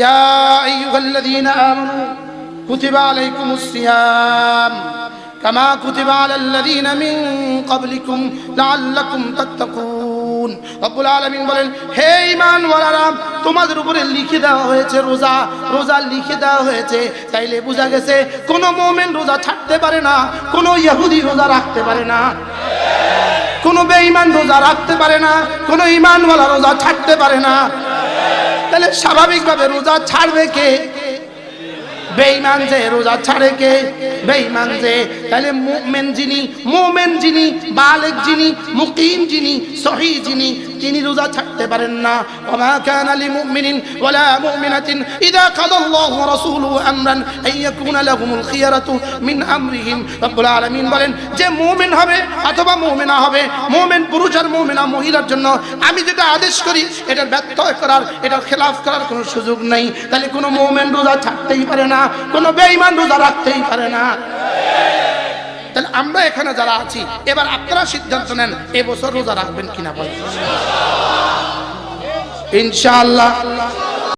ইয়া আইয়ুহাল্লাযীনা আমানু কুতিবা আলাইকুমুস সিয়াম কামা কুতিবা আলাল্লাযীনা মিন ক্বাবলিকুম লাআল্লাকুম তাত্তাকুন। রব্বুল আলামিন বলেন, হে ঈমানওয়ালারা, তোমাদের উপরে লিখে দেওয়া হয়েছে রোজা। রোজা লিখে দেওয়া হয়েছে। তাইলে বোঝা গেছে, কোন মুমিন রোজা ছাড়তে পারে না, কোন ইহুদি রোজা রাখতে পারে না। কোন বেঈমান রোজা রাখতে পারে না, কোন ঈমানওয়ালা রোজা ছাড়তে পারে না। তাহলে স্বাভাবিকভাবে রোজা ছাড়বে কে? বেঈমান যে রোজা ছাড়ে কে? বেঈমান যে, তাহলে মুমিন যিনি মুমিন যিনি, বালেক যিনি, মুকিম যিনি, সহি যিনি তিনি রোজা ছাড়তে পারেন না। ওমা কানা লিমুমিনিন ওয়ালা মুমিনাতিন ইযা কাদাল্লাহু ওয়া রাসূলুহু আমরান আন ইয়াকুনা লাহুমুল খিয়ারাতু মিন আমরিহিম। রব্বুল আলামিন বলেন, যে মুমিন হবে অথবা মুমিনা হবে, মুমিন পুরুষ আর মুমিনা মহিলার জন্য আমি যেটা আদেশ করি, এটার ব্যত্যয় করার, এটার খেলাফ করার কোনো সুযোগ নেই। তাহলে কোনো মুমিন রোজা ছাড়তেই পারে না, কোনো বেঈমান রোজা রাখতেই পারে না। আমরা এখানে যারা আছি এবার আপনারা সিদ্ধান্ত নেন এবছর রোজা রাখবেন কিনা বলেন। ইনশাআল্লাহ।